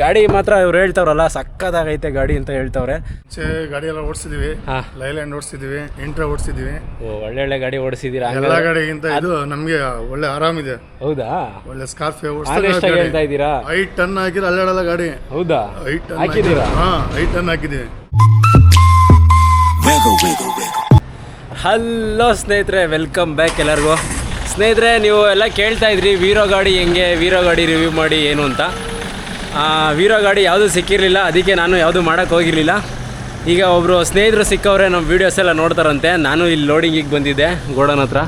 ಗಾಡಿ ಮಾತ್ರ ಇವ್ರು ಹೇಳ್ತಾವ್ರಲ್ಲ ಸಕ್ಕದಾಗೈತೆ ಗಾಡಿ ಅಂತ ಹೇಳ್ತಾವ್ರೆ. ಮುಂಚೆ ಗಾಡಿ ಎಲ್ಲ ಓಡಿಸಿದ್ವಿ. ಹಾ. Leyland ಓಡಿಸಿದ್ವಿ intra ಓಡಿಸಿದ್ವಿ. ಓ ಒಳ್ಳೆ ಒಳ್ಳೆ ಗಾಡಿ ಓಡಿಸಿದೀರಾ? ಎಲ್ಲ ಗಾಡಿಗಿಂತ ಇದು ನಮ್ಗೆ ಒಳ್ಳೆ ಆರಾಮಿದೆ. ಹೌದಾ? ಒಳ್ಳೆ ಸ್ಕಾರ್ಪಿಯೋ ಆನೆಸ್ಟ್ ಆಗಿ ಹೇಳ್ತಾ ಇದ್ದೀರಾ? ಐಟ್ ಟನ್ ಹಾಕಿದ್ರೆ ಅಲ್ಲಾಡಲ್ಲ ಗಾಡಿ. ಹೌದಾ? ಐಟ್ ಟನ್ ಹಾಕಿದೀರಾ ಹಾ ಐಟ್ ಟನ್ ಹಾಕಿದೀವಿ ಹಲೋ ಸ್ನೇಹಿತರೆ ವೆಲ್ಕಮ್ ಬ್ಯಾಕ್ ಎಲ್ಲರಿಗೂ. ಸ್ನೇಹಿತರೆ ನೀವು ಎಲ್ಲ ಕೇಳ್ತಾ ಇದ್ರಿ ವೀರೋ ಗಾಡಿ ಹೆಂಗೆ ವೀರೋ ಗಾಡಿ ರಿವ್ಯೂ ಮಾಡಿ ಏನು ಅಂತ? ವೀರೋ ಗಾಡಿ ಯಾವುದೂ ಸಿಕ್ಕಿರಲಿಲ್ಲ, ಅದಕ್ಕೆ ನಾನು ಯಾವುದೂ ಮಾಡೋಕ್ಕೆ ಹೋಗಿರಲಿಲ್ಲ. ಈಗ ಒಬ್ಬರು ಸ್ನೇಹಿತರು ಸಿಕ್ಕವ್ರೆ ನಮ್ಮ ವೀಡಿಯೋಸ್ ಎಲ್ಲ ನೋಡ್ತಾರಂತೆ. ನಾನು ಇಲ್ಲಿ ಲೋಡಿಂಗಿಗೆ ಬಂದಿದ್ದೆ, ಗೋಡನ್ ಹತ್ರ.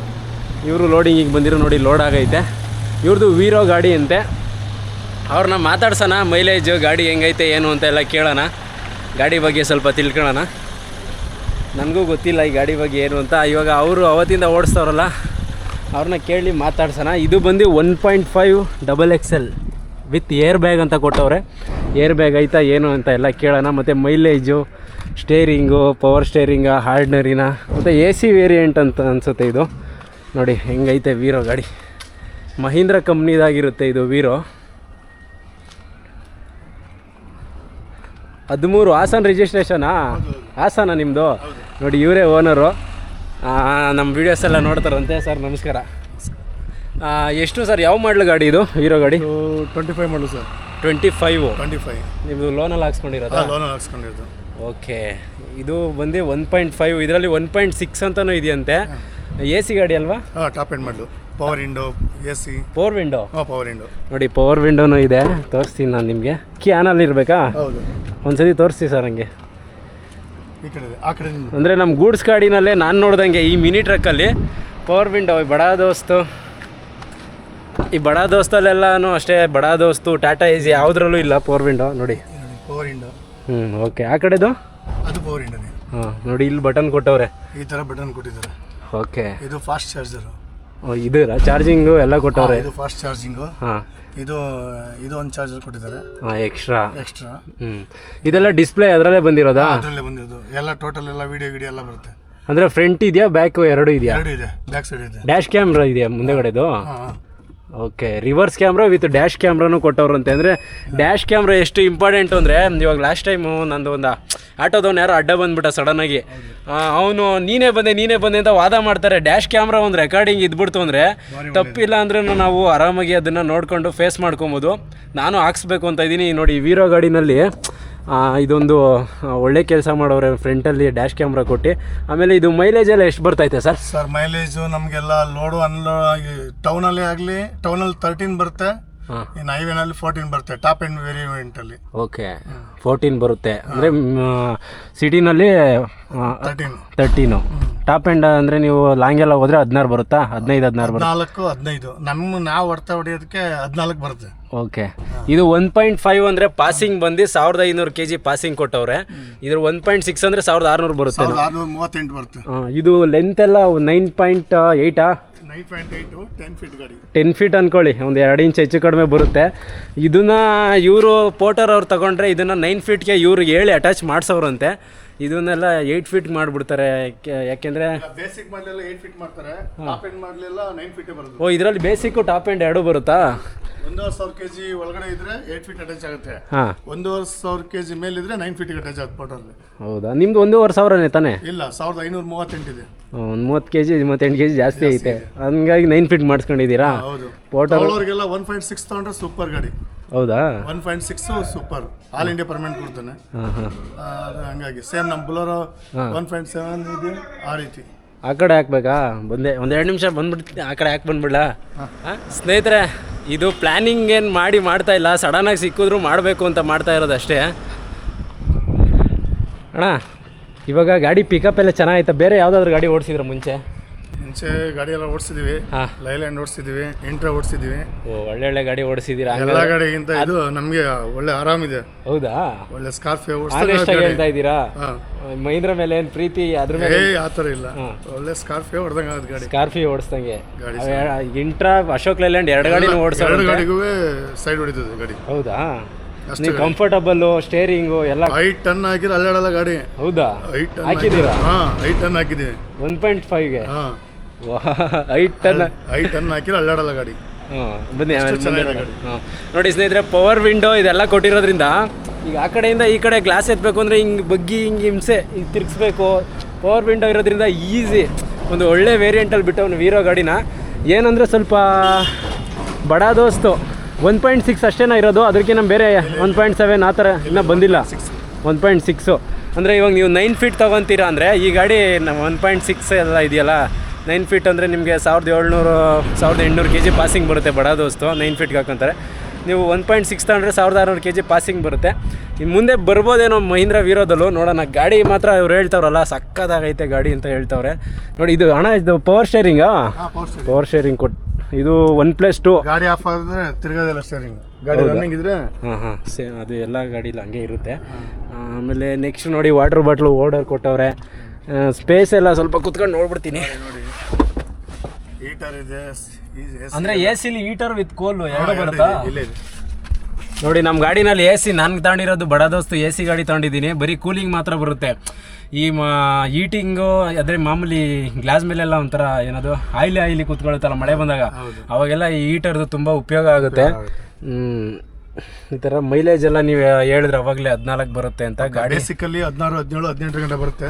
ಇವರು ಲೋಡಿಂಗಿಗೆ ಬಂದಿರೋ ನೋಡಿ ಲೋಡ್ ಆಗೈತೆ. ಇವ್ರದ್ದು ವೀರೋ ಗಾಡಿ ಅಂತೆ. ಅವ್ರನ್ನ ಮಾತಾಡ್ಸೋಣ ಮೈಲೇಜು ಗಾಡಿ ಹೆಂಗೈತೆ, ಏನು ಅಂತ ಎಲ್ಲ ಕೇಳೋಣ. ಗಾಡಿ ಬಗ್ಗೆ ಸ್ವಲ್ಪ ತಿಳ್ಕೊಳ್ಳೋಣ. ನನಗೂ ಗೊತ್ತಿಲ್ಲ ಈ ಗಾಡಿ ಬಗ್ಗೆ ಏನು ಅಂತ. ಇವಾಗ ಅವರು ಅವತ್ತಿಂದ ಓಡಿಸ್ತವ್ರಲ್ಲ, ಅವ್ರನ್ನ ಕೇಳಿ ಮಾತಾಡ್ಸೋಣ. ಇದು ಬಂದು one point five double X L with airbag ಅಂತ ಕೊಟ್ಟವ್ರೆ. ಏರ್ ಬ್ಯಾಗ್ ಐತಾ ಏನು ಅಂತ ಎಲ್ಲ ಕೇಳೋಣ. ಮತ್ತು ಮೈಲೇಜು, ಸ್ಟೇರಿಂಗು, ಪವರ್ ಸ್ಟೇರಿಂಗ, ಹಾರ್ಡ್ನರಿನ, ಮತ್ತು ಎ ಸಿ ವೇರಿಯಂಟ್ ಅಂತ ಅನಿಸುತ್ತೆ ಇದು. ನೋಡಿ, ಹೆಂಗೈತೆ ವೀರೋ ಗಾಡಿ. ಮಹೀಂದ್ರ ಕಂಪ್ನಿದಾಗಿರುತ್ತೆ ಇದು ವೀರೋ. ಹದಿಮೂರು ಹಾಸನ ರಿಜಿಸ್ಟ್ರೇಷನಾ ಹಾಸನ ನಿಮ್ಮದು ನೋಡಿ, ಇವರೇ ಓನರು ನಮ್ಮ ವೀಡಿಯೋಸ್ ಎಲ್ಲ ನೋಡ್ತಾರಂತೆ. ಸರ್, ನಮಸ್ಕಾರ. ಎಷ್ಟು ಸರ್? ಯಾವ ಮಾಡಲ್ ಗಾಡಿ ಇದು ಹೀರೋ ಗಾಡಿ? ಟ್ವೆಂಟಿ ಫೈವ್ ಮಾಡಲು sir twenty five twenty five ನಿಮ್ಮದು ಲೋನಲ್ಲಿ ಹಾಕ್ಸ್ಕೊಂಡಿರೋದಾ? ಲೋನಲ್ಲಿ ಹಾಕ್ಸ್ಕೊಂಡಿರೋದು. ಓಕೆ. ಇದು ಬಂದು ಒನ್ ಪಾಯಿಂಟ್ ಫೈವ್ ಇದರಲ್ಲಿ ಒನ್ ಪಾಯಿಂಟ್ ಸಿಕ್ಸ್ ಅಂತಲೂ ಇದೆಯಂತೆ. ಎ ಸಿ ಗಾಡಿ ಅಲ್ವಾ? ಹಾಂ ಟಾಪ್ ಎಂಡ್ ಮಾಡಲು power window A C. Power window ಹಾಂ ಪವರ್ ವಿಂಡೋ ನೋಡಿ ಪವರ್ ವಿಂಡೋನು ಇದೆ. ತೋರಿಸ್ತೀನಿ ನಾನು ನಿಮಗೆ. ಕ್ಯಾನಲ್ಲಿ ಇರಬೇಕಾ? ಹೌದು. ಒಂದ್ಸತಿ ತೋರಿಸಿ ಸರ್ ಹಂಗೆ ಈ ಕಡೆ ಆ ಕಡೆ. ಅಂದರೆ ನಮ್ಮ ಗೂಡ್ಸ್ ಗಾಡಿನಲ್ಲೇ ನಾನು ನೋಡ್ದಂಗೆ ಈ ಮಿನಿ ಟ್ರಕ್ಕಲ್ಲಿ ಪವರ್ ವಿಂಡೋ ಬಡಾ ದೋಸ್ತು. ಈ ಬಡ ದೋಸ್ತಲ್ಲೆಲ್ಲನೂ ಅಷ್ಟೇ ಬಡ ದೋಸ್ತು ಟಾಟಾ ಇಸ್ ಯಾವುದ್ರಲ್ಲೂ ಇಲ್ಲ ಪೋರ್ ವಿಂಡೋ ನೋಡಿ. ಪವರ್ ವಿಂಡೋ ಹ್ಞೂ ಓಕೆ ಆ ಕಡೆದು? ಅದು ಪವರ್ ವಿಂಡೋನೇ ಹಾಂ ನೋಡಿ ಇಲ್ಲಿ ಬಟನ್ ಕೊಟ್ಟವ್ರೆ. ಈ ಥರ ಬಟನ್ ಕೊಟ್ಟಿದ್ದಾರೆ. ಓಕೆ ಇದು ಫಾಸ್ಟ್ ಚಾರ್ಜರು ಇದು ಚಾರ್ಜಿಂಗು ಎಲ್ಲ ಕೊಟ್ಟವ್ರೆ? ಇದು ಫಾಸ್ಟ್ ಚಾರ್ಜಿಂಗು ಹಾಂ. ಇದು ಇದು ಒಂದು ಚಾರ್ಜರ್ ಕೊಟ್ಟಿದ್ದಾರೆ. ಹಾಂ ಎಕ್ಸ್ಟ್ರಾ ಎಕ್ಸ್ಟ್ರಾ ಹ್ಞೂ ಇದೆಲ್ಲ ಡಿಸ್ಪ್ಲೇ ಅದರಲ್ಲೇ ಬಂದಿರೋದಾ? ಅದರಲ್ಲೇ ಬಂದಿರೋದು. ಎಲ್ಲ ಟೋಟಲ್ ಎಲ್ಲ ವಿಡಿಯೋ ವಿಡಿಯೋ ಎಲ್ಲ ಬರುತ್ತೆ. ಅಂದರೆ ಫ್ರಂಟ್ ಇದೆಯಾ ಬ್ಯಾಕು ಎರಡು ಇದೆಯಾ? ಎರಡು ಇದೆ. ಬ್ಯಾಕ್ ಸೈಡ್ ಇದೆ. ಡ್ಯಾಶ್ ಕ್ಯಾಮ್ರಾ ಇದೆಯಾ ಮುಂದೆಗಡೆದು ಹಾಂ. Okay reverse camera with dash ಕ್ಯಾಮ್ರಾನು ಕೊಟ್ಟವ್ರಂತೆ. ಅಂದರೆ ಡ್ಯಾಶ್ ಕ್ಯಾಮ್ರಾ ಎಷ್ಟು ಇಂಪಾರ್ಟೆಂಟ್ ಅಂದರೆ ಇವಾಗ ಲಾಸ್ಟ್ ಟೈಮು ನಂದು ಒಂದು ಆಟೋದವ್ನು ಯಾರೋ ಅಡ್ಡ ಬಂದ್ಬಿಟ್ಟ ಸಡನ್ನಾಗಿ ಅವನು ನೀನೇ ಬಂದೆ ನೀನೇ ಬಂದೆ ಅಂತ ವಾದ ಮಾಡ್ತಾರೆ. ಡ್ಯಾಶ್ ಕ್ಯಾಮ್ರಾ ಒಂದು ರೆಕಾರ್ಡಿಂಗ್ ಇದ್ಬಿಡ್ತು ಅಂದರೆ ತಪ್ಪಿಲ್ಲ ಅಂದ್ರೆ ನಾವು ಆರಾಮಾಗಿ ಅದನ್ನು ನೋಡಿಕೊಂಡು ಫೇಸ್ ಮಾಡ್ಕೊಬೋದು. ನಾನು ಹಾಕ್ಸ್ಬೇಕು ಅಂತ ಇದ್ದೀನಿ ನೋಡಿ ವೀರೋ ಗಾಡಿನಲ್ಲಿ ಇದೊಂದು ಒಳ್ಳೆ ಕೆಲಸ ಮಾಡೋರೆ ಫ್ರಂಟಲ್ಲಿ ಡ್ಯಾಶ್ ಕ್ಯಾಮ್ರಾ ಕೊಟ್ಟು. ಆಮೇಲೆ ಇದು ಮೈಲೇಜ್ ಎಲ್ಲ ಎಷ್ಟು ಬರ್ತೈತೆ ಸರ್? ಸರ್ ಮೈಲೇಜು ನಮಗೆಲ್ಲ ಲೋಡು ಅನ್ಲೋಡ್ ಟೌನಲ್ಲಿ ಆಗಲಿ ಟೌನಲ್ಲಿ ತರ್ಟೀನ್ ಬರುತ್ತೆ. ಇನ್ನು ಹೈವೇನಲ್ಲಿ ಫೋರ್ಟೀನ್ ಬರುತ್ತೆ ಟಾಪ್ ಎಂಡ್ ವೇರಿಯಂಟಲ್ಲಿ ಓಕೆ ಫೋರ್ಟೀನ್ ಬರುತ್ತೆ. ಅಂದರೆ ಸಿಟಿನಲ್ಲಿ ತರ್ಟೀನ್ ತರ್ಟೀನು ಟಾಪ್ ಎಂಡ್ ಅಂದರೆ ನೀವು ಲಾಂಗ್ ಎಲ್ಲ ಹೋದರೆ ಹದಿನಾರು ಬರುತ್ತಾ? ಹದಿನೈದು ಹದಿನಾರು ಬರುತ್ತೆ? ನಾಲ್ಕು ಹದಿನೈದು. ನಮ್ಮ ನಾವು ಹೊಡ್ತಾ ಹೊಡಿಯೋದಕ್ಕೆ ಹದಿನಾಲ್ಕು ಬರುತ್ತೆ. ಓಕೆ. ಇದು ಒನ್ ಪಾಯಿಂಟ್ ಫೈವ್ ಅಂದರೆ ಪಾಸಿಂಗ್ ಬಂದು ಸಾವಿರದ ಐನೂರು ಕೆ ಜಿ ಪಾಸಿಂಗ್ ಕೊಟ್ಟವ್ರೆ. ಇದ್ರ ಒನ್ ಪಾಯಿಂಟ್ ಸಿಕ್ಸ್ ಅಂದರೆ ಸಾವಿರದ ಆರುನೂರು ಬರುತ್ತೆ. ಆರುನೂರ ಮೂವತ್ತೆಂಟು ಬರುತ್ತೆ. ಇದು ಲೆಂತ್ ಎಲ್ಲ nine point eight nine point eight ten feet ಗಾಡಿ. ಟೆನ್ ಫೀಟ್ ಅನ್ಕೊಳ್ಳಿ ಒಂದು ಎರಡು ಇಂಚ್ ಹೆಚ್ಚು ಕಡಿಮೆ ಬರುತ್ತೆ. ಇದನ್ನ ಇವರು ಪೋಟರ್ ಅವ್ರು ತಗೊಂಡ್ರೆ ಇದನ್ನು ನೈನ್ ಫೀಟ್ಗೆ ಇವ್ರಿಗೆ ಹೇಳಿ ಅಟ್ಯಾಚ್ ಮಾಡಿಸೋರಂತೆ ಇದನ್ನೆಲ್ಲ ಏಯ್ಟ್ ಫೀಟ್ ಮಾಡಿಬಿಡ್ತಾರೆ. ಯಾಕೆಂದರೆ ಬೇಸಿಕ್ ಮಾಡಲೆಲ್ಲ ಏಟ್ ಫೀಟ್ ಮಾಡ್ತಾರೆ. ಟಾಪ್ ಎಂಡ್ ಮಾಡಲೆಲ್ಲ ನೈನ್ ಫೀಟೇ ಬರುತ್ತೆ. ಓ ಇದರಲ್ಲಿ ಬೇಸಿಕ್ಕು ಟಾಪ್ ಎಂಡ್ ಎರಡು ಬರುತ್ತಾ? ಒಂದೂವರೆ ಸಾವಿರ ಕೆ ಜಿ ಒಳಗಡೆ ಇದ್ರೆ ಏಟ್ ಫೀಟ್ ಅಟ್ಯಾಚ್ ಆಗುತ್ತೆ. ಹಾಂ. ಒಂದೂವರೆ ಸಾವಿರ ಕೆ ಜಿ ಮೇಲಿದ್ರೆ ನೈನ್ ಫೀಟ್ ಅಟ್ಯಾಚ್ ಆಗುತ್ತೆ ಪೋಟಲ್ಲಿ ಹೌದಾ? ನಿಮ್ದು ಒಂದೂವರೆ ಸಾವಿರನೇ ತಾನೇ? ಇಲ್ಲ ಸಾವಿರದ ಐನೂರ ಮೂವತ್ತೆಂಟಿದೆ ಒಂದು ಮೂವತ್ತು ಕೆ ಜಿ ಮೂವತ್ತೆಂಟು ಕೆ ಜಿ ಜಾಸ್ತಿ ಐತೆ. ಹಂಗಾಗಿ ನೈನ್ ಫೀಟ್ ಮಾಡಿಸ್ಕೊಂಡಿದ್ದೀರಾ? ಹೌದು. ಪೋರ್ಟಲ್ ಅವ್ರಿಗೆಲ್ಲ ಒನ್ ಪಾಯಿಂಟ್ ಸಿಕ್ಸ್ ತಗೊಂಡ್ರೆ ಸೂಪರ್ ಗಾಡಿ. ಹೌದಾ? One point six super all India permanent ಕೊಡ್ತಾನೆ. ಹಾಂ ಹಾಂ. ಆ, ಅದು ಹಂಗಾಗಿ. ಸೇಮ್ ನಮ್ಮ ಬುಲೋರೋ ಒನ್ ಪಾಯಿಂಟ್ ಸೆವೆನ್ ಇದೆ ಆ ರೀತಿ ಆ ಕಡೆ ಹಾಕ್ಬೇಕಾ? ಬಂದೆ. ಒಂದು ಎರಡು ನಿಮಿಷ ಬಂದ್ಬಿಡ್ತೀನಿ. ಆ ಕಡೆ ಹಾಕಿ ಬಂದ್ಬಿಡ್ಲಾ. ಸ್ನೇಹಿತರೆ, ಇದು ಪ್ಲ್ಯಾನಿಂಗ್ ಏನು ಮಾಡಿ ಮಾಡ್ತಾ ಇಲ್ಲ. ಸಡನ್ನಾಗಿ ಸಿಕ್ಕಿದ್ರು ಮಾಡಬೇಕು ಅಂತ ಮಾಡ್ತಾ ಇರೋದು ಅಷ್ಟೇ ಅಣ್ಣ, ಇವಾಗ ಗಾಡಿ ಪಿಕಪ್ ಎಲ್ಲ ಚೆನ್ನಾಗೈತೆ? ಬೇರೆ ಯಾವುದಾದ್ರೂ ಗಾಡಿ ಓಡಿಸಿದ್ರೆ ಮುಂಚೆ? ಮುಂಚೆ ಗಾಡಿ ಎಲ್ಲ ಓಡಿಸಿದೀವಿ ಹಾಂ ಲೈಲ್ಯಾಂಡ್ ಓಡಿಸಿದೀವಿ ಇಂಟ್ರಾ ಓಡಿಸಿದೀವಿ ಓ ಒಳ್ಳೆ ಒಳ್ಳೆ ಗಾಡಿ ಓಡಿಸಿದ್ದೀರಾ? ಎಲ್ಲ ಗಾಡಿಗಿಂತ ಇದು ನಮಗೆ ಒಳ್ಳೆ ಆರಾಮಿದೆ. ಹೌದಾ? ಒಳ್ಳೆ ಸ್ಕಾರ್ಪಿಯೋ ಆನೆಸ್ಟಾಗಿ ಹೇಳ್ತಾ ಇದ್ದೀರಾ? ಮಹೀಂದ್ರ ಮೇಲೆ ಏನು ಪ್ರೀತಿ ಅದ್ರ ಮೇಲೆ? ಏ ಆ ಥರ ಇಲ್ಲ. ಒಳ್ಳೆ ಸ್ಕಾರ್ಪಿಯೋ ಹೊಡೆದಂಗೆ ಆಗುತ್ತೆ ಗಾಡಿ. ಸ್ಕಾರ್ಪಿಯೋ ಓಡಿಸ್ದಂಗೆ. ಗಾಡಿ ಇಂಟ್ರಾ ಅಶೋಕ್ ಲೈಲ್ಯಾಂಡ್ ಎರಡು ಗಾಡಿನೂ ಓಡಿಸೋ ಎರಡು ಗಾಡಿಗೂ ಸೈಡ್ ಹೊಡಿತದೆ ಗಾಡಿ. ಹೌದಾ? ನೀವು ಕಂಫರ್ಟಬಲ್ ಸ್ಟೇರಿಂಗು ಎಲ್ಲ. ಐಟ್ ಟನ್ ಹಾಕಿದ್ರೆ ಅಲ್ಲಾಡಲ್ಲ ಗಾಡಿ. ಹೌದಾ? ಐಟ್ ಟನ್ ಹಾಕಿದ್ದೀರಾ? ಹಾಂ ಐಟ್ ಟನ್ ಹಾಕಿದ್ದೀನಿ. ಒನ್ ಪಾಯಿಂಟ್ ಫೈವ್ಗೆ ಹಾಂ. ಐಟ್ ಟನ್ ಐಟ್ ಟನ್ ಹಾಕಿದ್ರೆ ಅಲ್ಲಾಡಲ್ಲ ಗಾಡಿ. ಹಾಂ ಬನ್ನಿ ನೋಡಿ ಸ್ನೇಹಿತರೆ ಪವರ್ ವಿಂಡೋ ಇದೆಲ್ಲ ಕೊಟ್ಟಿರೋದ್ರಿಂದ ಈಗ ಆ ಕಡೆಯಿಂದ ಈ ಕಡೆ ಗ್ಲಾಸ್ ಎತ್ತಬೇಕು ಅಂದರೆ ಹಿಂಗೆ ಬಗ್ಗಿ ಹಿಂಗೆ ಹಿಂಸೆ ಹಿಂಗೆ ತಿರ್ಗಿಸ್ಬೇಕು. ಪವರ್ ವಿಂಡೋ ಇರೋದ್ರಿಂದ ಈಸಿ ಒಂದು ಒಳ್ಳೆ ವೇರಿಯಂಟಲ್ಲಿ ಬಿಟ್ಟವನು ವೀರೋ ಗಾಡಿನ. ಏನಂದರೆ ಸ್ವಲ್ಪ Bada Dost. One point six ಅಷ್ಟೇನ ಇರೋದು. ಅದಕ್ಕಿಂತ ಬೇರೆ ಒನ್ ಪಾಯಿಂಟ್ ಸೆವೆನ್ ಆ ಥರ ಇನ್ನೂ ಬಂದಿಲ್ಲ. One point six. ಅಂದರೆ ಇವಾಗ ನೀವು ನೈನ್ ಫೀಟ್ ತೊಗೊತೀರಾ ಅಂದರೆ ಈ ಗಾಡಿ ಒನ್ ಪಾಯಿಂಟ್ ಸಿಕ್ಸ್ ಎಲ್ಲ ಇದೆಯಲ್ಲ ನೈನ್ ಫೀಟ್ ಅಂದರೆ ನಿಮಗೆ ಸಾವಿರದ ಏಳ್ನೂರು ಸಾವಿರದ ಎಂಟುನೂರು ಕೆ ಜಿ ಪಾಸಿಂಗ್ ಬರುತ್ತೆ ಬಡ ದೋಸ್ತು ನೈನ್ ಫೀಟ್ಗೆ ಹಾಕೊಂತಾರೆ. ನೀವು ಒನ್ ಪಾಯಿಂಟ್ ಸಿಕ್ಸ್ ತಗೊಂಡ್ರೆ ಸಾವಿರದ ಆರುನೂರು ಕೆ ಜಿ ಪಾಸಿಂಗ್ ಬರುತ್ತೆ. ಇನ್ನು ಮುಂದೆ ಬರ್ಬೋದೇನೋ ಮಹೀಂದ್ರ ವೀರೋದಲ್ಲೂ ನೋಡೋಣ. ಗಾಡಿ ಮಾತ್ರ ಇವ್ರು ಹೇಳ್ತಾವ್ರಲ್ಲ ಸಕ್ಕದಾಗೈತೆ ಗಾಡಿ ಅಂತ ಹೇಳ್ತಾವ್ರೆ. ನೋಡಿ ಇದು ಹಣ ಇದು ಪವರ್ ಶೇರಿಂಗಾ ಪವರ್ ಶೇರಿಂಗ್ ಕೊಟ್ಟು ಇದು ಒನ್ ಪ್ಲಸ್ ಟು. ಗಾಡಿ ಆಫ್ ಆದ್ರೆ ತಿರ್ಗೋದಿಲ್ಲ ಸರ್ ಗಾಡಿ ರನ್ನಿಂಗ್ ಇದ್ರೆ ಹಾಂ ಹಾಂ. ಸೇ ಅದು ಎಲ್ಲ ಗಾಡೀಲಿ ಹಂಗೆ ಇರುತ್ತೆ. ಆಮೇಲೆ ನೆಕ್ಸ್ಟ್ ನೋಡಿ ವಾಟರ್ ಬಾಟ್ಲು ಓರ್ಡರ್ ಕೊಟ್ಟವ್ರೆ. ಸ್ಪೇಸ್ ಎಲ್ಲ ಸ್ವಲ್ಪ ಕುತ್ಕೊಂಡು ನೋಡ್ಬಿಡ್ತೀನಿ. ನೋಡಿ ಹೀಟರ್ ಇದೆ ಅಂದರೆ ಎ ಸಿಲಿ ಹೀಟರ್ ವಿತ್ ಕೋಲು ಎರಡು ಬರುತ್ತಾ? ನೋಡಿ ನಮ್ಮ ಗಾಡಿನಲ್ಲಿ ಎ ಸಿ ನಾನು ತಗೊಂಡಿರೋದು ಬಡ ದೋಸ್ತು ಎ ಸಿ ಗಾಡಿ ತಗೊಂಡಿದ್ದೀನಿ ಬರೀ ಕೂಲಿಂಗ್ ಮಾತ್ರ ಬರುತ್ತೆ. ಈ ಮಾ ಈಟಿಂಗು ಅದೇ ಮಾಮೂಲಿ ಗ್ಲಾಸ್ ಮೇಲೆಲ್ಲ ಒಂಥರ ಏನದು ಆಯ್ಲಿ ಆಯ್ಲಿ ಕೂತ್ಕೊಳ್ಳುತ್ತಲ್ಲ ಮಳೆ ಬಂದಾಗ. ಅವಾಗೆಲ್ಲ ಈ ಹೀಟರ್ದು ತುಂಬ ಉಪಯೋಗ ಆಗುತ್ತೆ. ಹ್ಮ್. ಈ ಥರ ಮೈಲೇಜ್ ಎಲ್ಲ ನೀವು ಹೇಳಿದ್ರೆ ಅವಾಗಲೇ ಹದಿನಾಲ್ಕು ಬರುತ್ತೆ ಅಂತ ಗಾಡಿ. ಸಿಕ್ಕಲ್ಲಿ ಹದಿನಾರು ಹದಿನೇಳು ಹದಿನೆಂಟು ಗಂಟೆ ಬರುತ್ತೆ.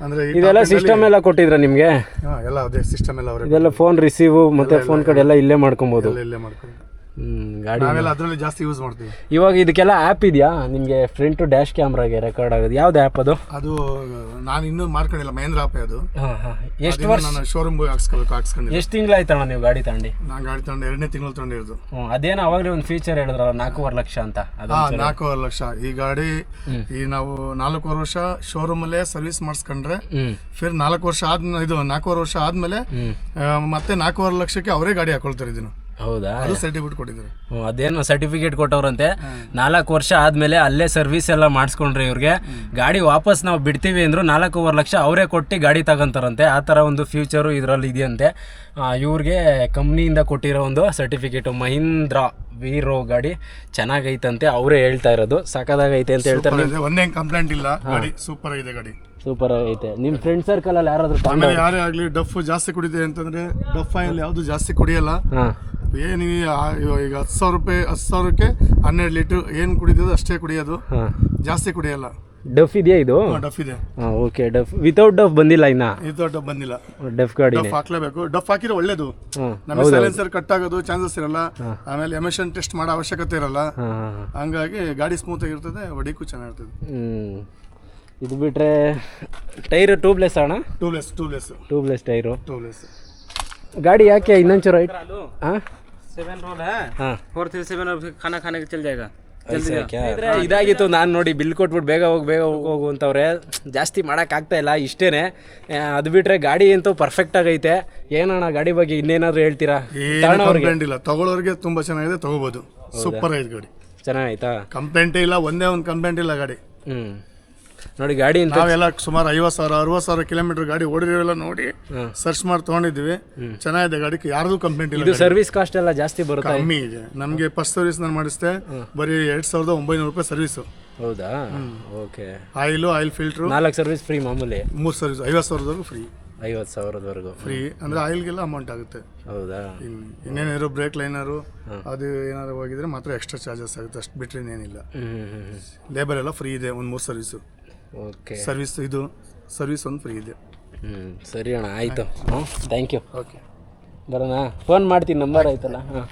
ಅಂದ್ರೆ ಇದೆಲ್ಲ ಸಿಸ್ಟಮ್ ಎಲ್ಲ ಕೊಟ್ಟಿದ್ರ ನಿಮಗೆ? ಎಲ್ಲ ಅದೇ ಸಿಸ್ಟಮ್ ಎಲ್ಲ ಇದೆಲ್ಲ ಫೋನ್ ರಿಸೀವ್ ಮತ್ತೆ ಫೋನ್ ಕಡೆ ಎಲ್ಲ ಇಲ್ಲೇ ಮಾಡ್ಕೊಬೋದು. ಎಲ್ಲ ಇಲ್ಲೇ ಮಾಡ್ಕೊಂಡು ಗಾಡಿ ನಾವೆಲ್ಲ ಅದರಲ್ಲಿ ಜಾಸ್ತಿ ಯೂಸ್ ಮಾಡ್ತೀವಿ. ಇವಾಗ ಇದಕ್ಕೆಲ್ಲ ಆ್ಯಪ್ ಇದೆಯಾ? ನಿಮಗೆ ಫ್ರಂಟ್ ಡ್ಯಾಶ್ ಕ್ಯಾಮ್ರಾಗೆ ರೆಕಾರ್ಡ್ ಆಗೋದು. ಯಾವ್ದು ಆ್ಯಪ್ ಅದು? ಅದು ನಾನು ಇನ್ನೂ ಮಾರ್ಕೊಂಡಿಲ್ಲ ಮಹೇಂದ್ರ ಆಪೆ ಅದು. ಎಷ್ಟು ವರ್ಷ? ನಾನು ಶೋರೂಮ್ ಹಾಕ್ಸ್ಕೊಬೇಕು ಹಾಕ್ಸ್ಕೊಂಡು ಎಷ್ಟು ತಿಂಗಳಾಯ್ತಣ್ಣ ನೀವು ಗಾಡಿ ತಗೊಂಡು? ನಾನು ಗಾಡಿ ತಗೊಂಡು ಎರಡನೇ ತಿಂಗಳು ತಗೊಂಡಿರೋದು. ಅದೇನೋ ಅವಾಗಲೇ ಒಂದು ಫೀಚರ್ ಹೇಳಿದ್ರಲ್ಲ ನಾಲ್ಕೂವರೆ ಲಕ್ಷ ಅಂತ. ಅದು ಹಾ ನಾಲ್ಕೂವರೆ ಲಕ್ಷ. ಈ ಗಾಡಿ ಈ ನಾವು ನಾಲ್ಕೂವರೆ ವರ್ಷ ಶೋರೂಮಲ್ಲೇ ಸರ್ವಿಸ್ ಮಾಡಿಸ್ಕೊಂಡ್ರೆ ಫಿರ್ ನಾಲ್ಕು ವರ್ಷ ಆದ್ಮೇಲೆ ಇದು ನಾಲ್ಕೂವರೆ ವರ್ಷ ಆದ್ಮೇಲೆ ಮತ್ತೆ ನಾಲ್ಕೂವರೆ ಲಕ್ಷಕ್ಕೆ ಅವರೇ ಗಾಡಿ ಹಾಕೊಳ್ತಾರೆ ಇದನ್ನು. ಹೌದಾ? ಅದು ಸರ್ಟಿಫಿಕೇಟ್ ಕೊಟ್ಟಿದ್ದಾರೆ. ಹ್ಞೂ ಅದೇನು ಸರ್ಟಿಫಿಕೇಟ್ ಕೊಟ್ಟವ್ರಂತೆ. ನಾಲ್ಕು ವರ್ಷ ಆದಮೇಲೆ ಅಲ್ಲೇ ಸರ್ವಿಸ್ ಎಲ್ಲ ಮಾಡಿಸ್ಕೊಂಡ್ರೆ ಇವ್ರಿಗೆ. ಗಾಡಿ ವಾಪಸ್ ನಾವು ಬಿಡ್ತೀವಿ ಅಂದ್ರು ನಾಲ್ಕೂವರೆ ಲಕ್ಷ ಅವರೇ ಕೊಟ್ಟು ಗಾಡಿ ತಗೊಂತಾರಂತೆ. ಆ ಥರ ಒಂದು ಫ್ಯೂಚರು ಇದರಲ್ಲಿ ಇದೆಯಂತೆ. ಇವ್ರಿಗೆ ಕಂಪ್ನಿಯಿಂದ ಕೊಟ್ಟಿರೋ ಒಂದು ಸರ್ಟಿಫಿಕೇಟು ಮಹೀಂದ್ರ ವೀರೋ ಗಾಡಿ ಚೆನ್ನಾಗೈತಂತೆ. ಅವರೇ ಹೇಳ್ತಾ ಇರೋದು. ಸಖತ್ತಾಗೈತೆ ಅಂತ ಹೇಳ್ತಾರೆ ಒಂದೇ ಕಂಪ್ಲೇಂಟ್ ಇಲ್ಲ. ಗಾಡಿ ಸೂಪರ್ ಆಗಿದೆ ಗಾಡಿ. ಸೂಪರ್ ಆಗೈತೆ. ನಿಮ್ಮ ಫ್ರೆಂಡ್ ಸರ್ಕಲಲ್ಲಿ ಯಾರಾದರೂ ಆಮೇಲೆ ಯಾರೇ ಆಗಲಿ ಡಫ್ ಜಾಸ್ತಿ ಕುಡಿದೆ ಅಂತಂದ್ರೆ ಡಫ್ ಆಯಿಲ್ ಯಾವುದು ಜಾಸ್ತಿ ಕುಡಿಯಲ್ಲ. ಏನು ಆ- ಈಗ ಹತ್ತು ಸಾವಿರ ರೂಪಾಯಿ ಹತ್ತು ಸಾವಿರಕ್ಕೆ ಹನ್ನೆರಡು ಲೀಟ್ರ್ ಏನು ಕುಡಿಯೋದು ಅಷ್ಟೇ ಕುಡಿಯೋದು. ಹಾಂ. ಜಾಸ್ತಿ ಕುಡಿಯಲ್ಲ. ಡಫ್ ಇದೆಯಾ ಇದು? ಡಫ್ ಇದೆ. ಹಾಂ ಓಕೆ ಡಫ್. ವಿತೌಟ್ ಡಫ್ ಬಂದಿಲ್ಲ ಇನ್ನ? ವಿಥೌಟ್ ಡಫ್ ಬಂದಿಲ್ಲ. ಡಫ್ ಗಾಡಿ ಡಫ್ ಹಾಕ್ಲೇಬೇಕು. ಡಫ್ ಹಾಕಿದ್ರೆ ಒಳ್ಳೇದು. ನಮಗೆ ಸೈಲೆನ್ಸರ್ ಕಟ್ ಆಗೋದು ಚಾನ್ಸಸ್ ಇರಲ್ಲ. ಆಮೇಲೆ ಎಮಿಷನ್ ಟೆಸ್ಟ್ ಮಾಡೋ ಅವಶ್ಯಕತೆ ಇರಲ್ಲ. ಹಂಗಾಗಿ ಗಾಡಿ ಸ್ಮೂತ್ ಆಗಿರ್ತದೆ ಹೊಡಿಗೂ ಚೆನ್ನಾಗಿರ್ತದೆ. ಹ್ಮ್. ಇದು ಬಿಟ್ರೆ ಟೈರ್ ಟ್ಯೂಬ್ಲೆಸ್ ಅಣ್ಣ? Tubeless tubeless tubeless tyre. ಟೂಲೆಸ್ ಗಾಡಿ ಯಾಕೆ ಇನ್ನೊಂಚೂರು ರೈಟ್ ಹಾಂ सेवन रोल है ಹಾಂ फोर थ्री सेवन खाना खाने के चल जाएगा ಇದ್ರೆ ಇದಾಗಿತ್ತು ನಾನು ನೋಡಿ ಬಿಲ್ ಕೊಟ್ಬಿಟ್ಟು ಬೇಗ ಹೋಗಿ ಬೇಗ ಹೋಗ್- ಹೋಗು ಅಂತವ್ರೆ ಜಾಸ್ತಿ ಮಾಡೋಕ್ಕಾಗ್ತಾ ಇಲ್ಲ ಇಷ್ಟೇನೆ ಆ, ಅದು ಬಿಟ್ರೆ ಗಾಡಿ ಅಂತೂ ಪರ್ಫೆಕ್ಟ್ ಆಗೈತೆ ಏನಣ್ಣ ಗಾಡಿ ಬಗ್ಗೆ ಇನ್ನೇನಾದ್ರು ಹೇಳ್ತೀರಾ ಏನು ಕಂಪ್ಲೇಂಟ್ ಇಲ್ಲ ತಗೊಳ್ಳೋರಿಗೆ ತುಂಬಾ ಚೆನ್ನಾಗಿದೆ ತಗೋಬಹುದು ಸೂಪರ್ ಆಗಿದೆ ಗಾಡಿ ಚೆನ್ನಾಗೈತಾ ಕಂಪ್ಲೇಂಟೇ ಇಲ್ಲ ಒಂದೇ ಒಂದು ಕಂಪ್ಲೇಂಟ್ ಇಲ್ಲ ಗಾಡಿ ಹ್ಞೂ ನೋಡಿ ಗಾಡಿ ಅಂತ ನಾವೆಲ್ಲ ಸುಮಾರು ಐವತ್ತು ಸಾವಿರ ಅರವತ್ತು ಸಾವಿರ ಕಿಲೋಮೀಟರ್ ಗಾಡಿ ಓಡಿರೋವೆಲ್ಲ ನೋಡಿ ಸರ್ಚ್ ಮಾಡಿ ತೊಗೊಂಡಿದ್ವಿ ಚೆನ್ನಾಗಿದೆ ಗಾಡಿ ಯಾರ್ದು ಕಂಪ್ಲೇಂಟ್ ಇಲ್ಲ ಇದು ಸರ್ವಿಸ್ ಕಾಸ್ಟ್ ಎಲ್ಲ ಜಾಸ್ತಿ ಬರುತ್ತೆ? ಕಮ್ಮಿ ಇದೆ. ನಮಗೆ ಫಸ್ಟ್ ಸರ್ವಿಸ್ ನಾನು ಮಾಡಿಸ್ದೆ. ಬರೀ ಎರಡು ಸಾವಿರದ ಒಂಬೈನೂರು ರೂಪಾಯಿ ಸರ್ವಿಸು ಹೌದಾ? ಓಕೆ. ಆಯಿಲು ಆಯಿಲ್ ಫಿಲ್ಟ್ರು ನಾಲ್ಕು ಸರ್ವಿಸ್ ಫ್ರೀ ಮಾಮೂಲಿ? ಮೂರು ಸರ್ವಿಸ್ ಐವತ್ತು ಸಾವಿರದವರೆಗೂ ಫ್ರೀ ಐವತ್ತು ಸಾವಿರದವರೆಗೂ ಫ್ರೀ ಅಂದರೆ ಆಯಿಲ್ಗೆಲ್ಲ ಅಮೌಂಟ್ ಆಗುತ್ತೆ. ಹೌದಾ? ಇನ್ನು ಇನ್ನೇನಾದ್ರು ಬ್ರೇಕ್ ಲೈನರು ಅದು ಏನಾದ್ರು ಹೋಗಿದ್ರೆ ಮಾತ್ರ ಎಕ್ಸ್ಟ್ರಾ ಚಾರ್ಜಸ್ ಆಗುತ್ತೆ. ಅಷ್ಟು ಬಿಟ್ಟರೆ ಇನ್ನೇನಿಲ್ಲ. ಲೇಬರ್ ಎಲ್ಲ ಫ್ರೀ ಇದೆ ಒಂದು ಮೂರು ಸರ್ವಿಸು ಓಕೆ ಸರ್ವಿಸ್ ಇದು ಸರ್ವಿಸ್ ಒಂದು ಫ್ರೀ ಇದೆ. ಹ್ಞೂ ಸರಿ ಅಣ್ಣ ಆಯಿತು. ಹ್ಞೂ ಥ್ಯಾಂಕ್ ಯು ಓಕೆ ಬರೋಣ ಫೋನ್ ಮಾಡ್ತೀನಿ ನಂಬರ್ ಆಯ್ತಲ್ಲ? ಹಾಂ.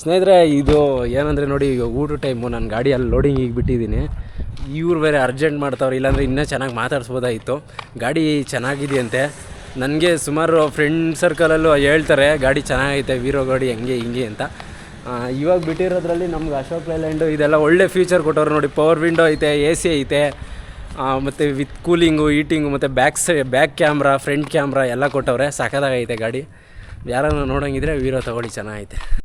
ಸ್ನೇಹಿತರೆ ಇದು ಏನಂದರೆ ನೋಡಿ ಈಗ ಊಟ ಟೈಮು ನಾನು ಗಾಡಿ ಅಲ್ಲಿ ಲೋಡಿಂಗಿಗೆ ಬಿಟ್ಟಿದ್ದೀನಿ. ಇವ್ರು ಬೇರೆ ಅರ್ಜೆಂಟ್ ಮಾಡ್ತಾವ್ರೆ ಇಲ್ಲಾಂದರೆ ಇನ್ನೂ ಚೆನ್ನಾಗಿ ಮಾತಾಡ್ಸ್ಬೋದಾಗಿತ್ತು ಗಾಡಿ ಚೆನ್ನಾಗಿದೆಯಂತೆ. ನನಗೆ ಸುಮಾರು ಫ್ರೆಂಡ್ ಸರ್ಕಲಲ್ಲೂ ಹೇಳ್ತಾರೆ ಗಾಡಿ ಚೆನ್ನಾಗೈತೆ ವೀರೋ ಗಾಡಿ ಹಂಗೆ ಹಿಂಗೆ ಅಂತ. ಇವಾಗ ಬಿಟ್ಟಿರೋದ್ರಲ್ಲಿ ನಮ್ಗೆ ಅಶೋಕ್ ಲೈಲ್ಯಾಂಡು ಇದೆಲ್ಲ ಒಳ್ಳೆ ಫ್ಯೂಚರ್ ಕೊಟ್ಟವ್ರು ನೋಡಿ ಪವರ್ ವಿಂಡೋ ಐತೆ ಎ ಸಿ ಐತೆ. ಮತ್ತು ವಿತ್ ಕೂಲಿಂಗು ಈಟಿಂಗು ಮತ್ತು ಬ್ಯಾಕ್ ಸೈ ಬ್ಯಾಕ್ ಕ್ಯಾಮ್ರಾ ಫ್ರಂಟ್ ಕ್ಯಾಮ್ರಾ ಎಲ್ಲ ಕೊಟ್ಟವ್ರೆ. ಸಖತ್ತಾಗೈತೆ ಗಾಡಿ. ಯಾರನ್ನ ನೋಡೋಂಗಿದ್ರೆ ವೀರೋ ತೊಗೊಳ್ಳಿ, ಚೆನ್ನಾಗೈತೆ.